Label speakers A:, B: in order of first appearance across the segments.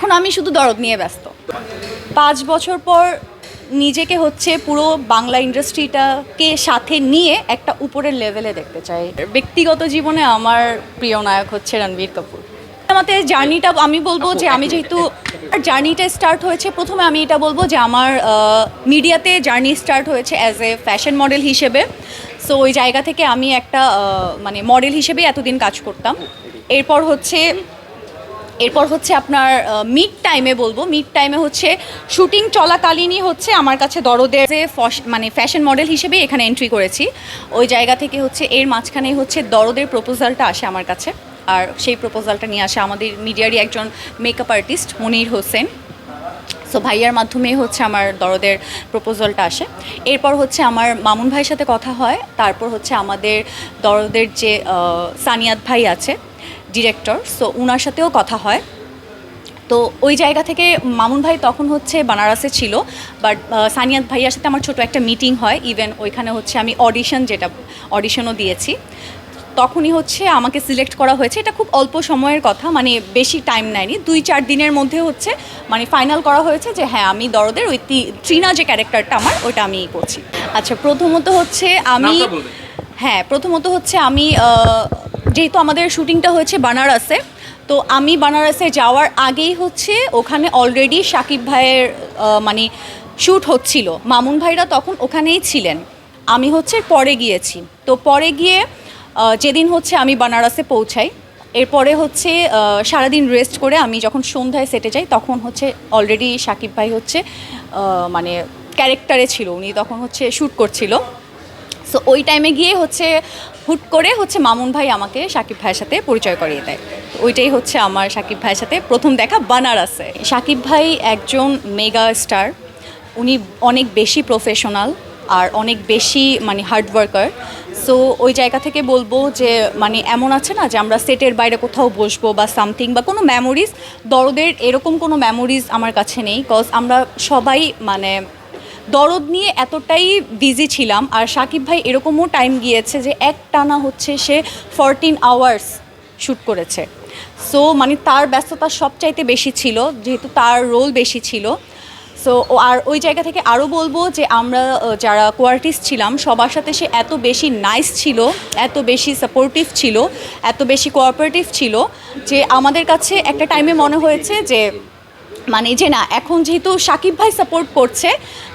A: এখন আমি শুধু দরদ নিয়ে ব্যস্ত। পাঁচ বছর পর নিজেকে হচ্ছে পুরো বাংলা ইন্ডাস্ট্রিটাকে সাথে নিয়ে একটা উপরের লেভেলে দেখতে চাই। ব্যক্তিগত জীবনে আমার প্রিয় নায়ক হচ্ছে রণবীর কাপুর। আমাদের জার্নিটা, আমি বলব যে আমি যেহেতু জার্নিটা স্টার্ট হয়েছে, প্রথমে আমি এটা বলব যে আমার মিডিয়াতে জার্নি স্টার্ট হয়েছে অ্যাজ এ ফ্যাশন মডেল হিসেবে। সো ওই জায়গা থেকে আমি একটা মানে মডেল হিসেবেই এতদিন কাজ করতাম। এরপর হচ্ছে এরপর হচ্ছে আপনার মিড টাইমে বলব। মিড টাইমে হচ্ছে শুটিং চলাকালীনই হচ্ছে আমার কাছে দরদের যে মানে ফ্যাশন মডেল হিসেবে এখানে এন্ট্রি করেছি। ওই জায়গা থেকে হচ্ছে এর মাঝখানেই হচ্ছে দরদের প্রপোজালটা আসে আমার কাছে। আর সেই প্রপোজালটা নিয়ে আসে আমাদের মিডিয়ারই একজন makeup artist Monir Hossain. So ভাইয়ার মাধ্যমে হচ্ছে আমার দরদের প্রপোজালটা আসে। এরপর হচ্ছে আমার মামুন ভাইয়ের সাথে কথা হয়। তারপর হচ্ছে আমাদের দরদের যে সানিয়াত ভাই আছে ডিরেক্টর সো ওনার সাথেও কথা হয়। তো ওই জায়গা থেকে মামুন ভাই তখন হচ্ছে বানারসে ছিল বাট সানিয়াত ভাইয়ার সাথে আমার ছোট একটা মিটিং হয় ইভেন ওইখানে হচ্ছে আমি অডিশন যেটা অডিশনও দিয়েছি। তখনই হচ্ছে আমাকে সিলেক্ট করা হয়েছে এটা খুব অল্প সময়ের কথা মানে বেশি টাইম নেয়নি দুই চার দিনের মধ্যে হচ্ছে মানে ফাইনাল করা হয়েছে যে হ্যাঁ আমি দরদের ওই তি- ট্রিনা যে ক্যারেক্টারটা আমার ওইটা আমি করছি। আচ্ছা প্রথমত হচ্ছে আমি হ্যাঁ প্রথমত হচ্ছে আমি যেহেতু আমাদের শুটিংটা হয়েছে বানারসে, তো আমি বানারসে যাওয়ার আগেই হচ্ছে ওখানে অলরেডি সাকিব ভাইয়ের মানে শ্যুট হচ্ছিল। মামুন ভাইরা তখন ওখানেই ছিলেন। আমি হচ্ছে পরে গিয়েছি। তো পরে গিয়ে যেদিন হচ্ছে আমি বানারসে পৌঁছাই, এরপরে হচ্ছে সারাদিন রেস্ট করে আমি যখন সন্ধ্যায় সেটে যাই, তখন হচ্ছে অলরেডি সাকিব ভাই হচ্ছে মানে ক্যারেক্টারে ছিল। উনি তখন হচ্ছে শ্যুট করছিল। সো ওই টাইমে গিয়ে হচ্ছে হুট করে হচ্ছে মামুন ভাই আমাকে সাকিব ভাইয়ের সাথে পরিচয় করিয়ে দেয়। ওইটাই হচ্ছে আমার সাকিব ভাইয়ের সাথে প্রথম দেখা বানারসে। সাকিব ভাই একজন মেগা স্টার। উনি অনেক বেশি প্রফেশনাল আর অনেক বেশি মানে হার্ড ওয়ার্কার সো ওই জায়গা থেকে বলব যে মানে এমন আছে না যে, আমরা সেটের বাইরে কোথাও বসবো বা সামথিং বা কোনো মেমোরিজ দরদের এরকম কোনো মেমোরিজ আমার কাছে নেই। কজ আমরা সবাই মানে দরদ নিয়ে এতটাই বিজি ছিলাম আর সাকিব ভাই এরকমও টাইম গিয়েছে যে এক টানা হচ্ছে সে ফরটিন আওয়ার্স শ্যুট করেছে। সো মানে তার ব্যস্ততা সবচাইতে বেশি ছিল, যেহেতু তার রোল বেশি ছিল। সো আর ওই জায়গা থেকে আরও বলব যে আমরা যারা কোয়ার্টিস্ট ছিলাম, সবার সাথে সে এত বেশি নাইস ছিল, এত বেশি সাপোর্টিভ ছিল, এত বেশি কোঅপারেটিভ ছিল যে আমাদের কাছে একটা টাইমে মনে হয়েছে যে মানে যে না, এখন যেহেতু সাকিব ভাই সাপোর্ট করছে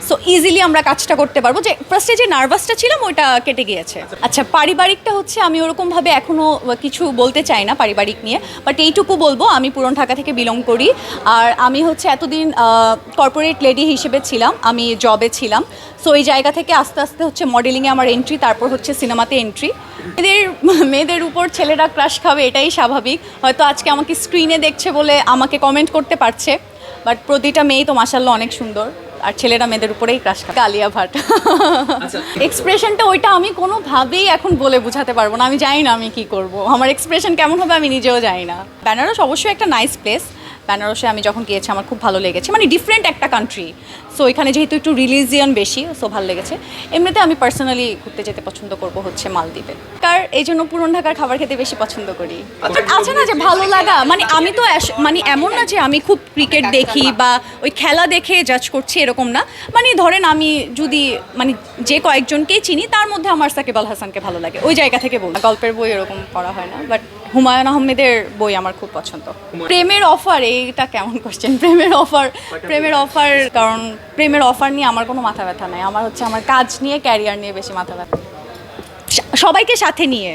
A: সো ইজিলি আমরা কাজটা করতে পারব। যে ফার্স্টে যে নার্ভাসটা ছিলাম, ওইটা কেটে গিয়েছে। আচ্ছা পারিবারিকটা হচ্ছে, আমি ওরকমভাবে এখনও কিছু বলতে চাই না পারিবারিক নিয়ে বাট এইটুকু বলব, আমি পুরন ঢাকা থেকে বিলং করি। আর আমি হচ্ছে এতদিন কর্পোরেট লেডি হিসেবে ছিলাম, আমি জবে ছিলাম। সো এই জায়গা থেকে আস্তে আস্তে হচ্ছে মডেলিংয়ে আমার এন্ট্রি তারপর হচ্ছে সিনেমাতে এন্ট্রি মেয়েদের মেয়েদের উপর ছেলেরা ক্রাশ খাবে, এটাই স্বাভাবিক। হয়তো আজকে আমাকে স্ক্রিনে দেখছে বলে আমাকে কমেন্ট করতে পারছে। বাট প্রতিটা মেয়েই তো মাসাল্লাহ অনেক সুন্দর আর ছেলেরা মেয়েদের উপরেই ক্রাশ খায় কালিয়া ভাট।
B: আচ্ছা।
A: এক্সপ্রেশনটা ওইটা আমি কোনোভাবেই এখন বলে বোঝাতে পারব না আমি জানি না আমি কি করব। আমার এক্সপ্রেশন কেমন হবে আমি নিজেও জানি না। বেনারস অবশ্যই একটা নাইস প্লেস বেনারসে আমি যখন গিয়েছি আমার খুব ভালো লেগেছে। মানে ডিফারেন্ট একটা কান্ট্রি সো এখানে যেহেতু একটু রিলিজিয়ান বেশি সো ভালো লেগেছে। এমনিতে আমি পার্সোনালি ঘুরতে যেতে পছন্দ করব হচ্ছে মালদ্বীপে। কার এই জন্য পুরন ঢাকার খাবার খেতে বেশি পছন্দ করি।
B: আচ্ছা।
A: আছে না যে ভালো লাগা? মানে আমি তো মানে এমন না যে আমি খুব ক্রিকেট দেখি বা ওই খেলা দেখে জাজ করছি এরকম না। মানে ধরেন আমি যদি মানে যে কয়েকজনকেই চিনি তার মধ্যে আমার সাকিব আল হাসানকে ভালো লাগে। ওই জায়গা থেকে বল গল্পের বই এরকম পড়া হয় না বাট হুমায়ুন আহমেদের বই আমার খুব পছন্দ। প্রেমের অফার এইটা কেমন করছেন প্রেমের অফার প্রেমের অফার কারণ প্রেমের অফার নিয়ে আমার কোনো মাথা ব্যথা নাই। আমার হচ্ছে আমার কাজ নিয়ে ক্যারিয়ার নিয়ে বেশি মাথা ব্যথা। সবাইকে সাথে নিয়ে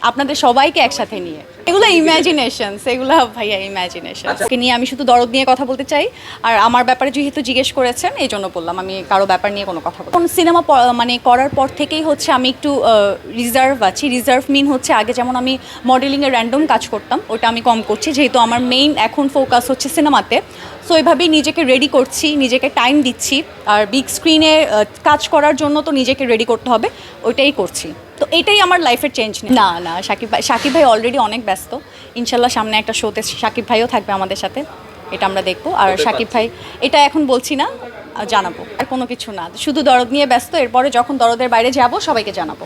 A: আপনাদের সবাইকে একসাথে নিয়ে। এগুলো ইমাজিনেশন এগুলো ভাইয়া ইমাজিনেশন ওকে নিয়ে আমি শুধু দরদ নিয়ে কথা বলতে চাই আর আমার ব্যাপারে যেহেতু জিজ্ঞেস করেছেন এই জন্য বললাম আমি কারও ব্যাপার নিয়ে কোনো কথা বলব সিনেমা মানে করার পর থেকেই হচ্ছে আমি একটু রিজার্ভ আছি। রিজার্ভ মিন হচ্ছে আগে যেমন আমি মডেলিংয়ে র্যান্ডম কাজ করতাম ওটা আমি কম করছি। যেহেতু আমার মেইন এখন ফোকাস হচ্ছে সিনেমাতে সো এভাবেই নিজেকে রেডি করছি নিজেকে টাইম দিচ্ছি। আর বিগ স্ক্রিনে কাজ করার জন্য তো নিজেকে রেডি করতে হবে ওইটাই করছি। তো এটাই আমার লাইফের চেঞ্জ না না সাকিব ভাই সাকিব ভাই অলরেডি অনেক ব্যস্ত। ইনশাল্লাহ সামনে একটা শোতে সাকিব ভাইও থাকবে আমাদের সাথে। এটা আমরা দেখব। আর সাকিব ভাই এটা এখন বলছি না জানাব। আর কোনো কিছু না। শুধু দরদ নিয়ে ব্যস্ত এরপরে যখন দরদের বাইরে যাব সবাইকে জানাব।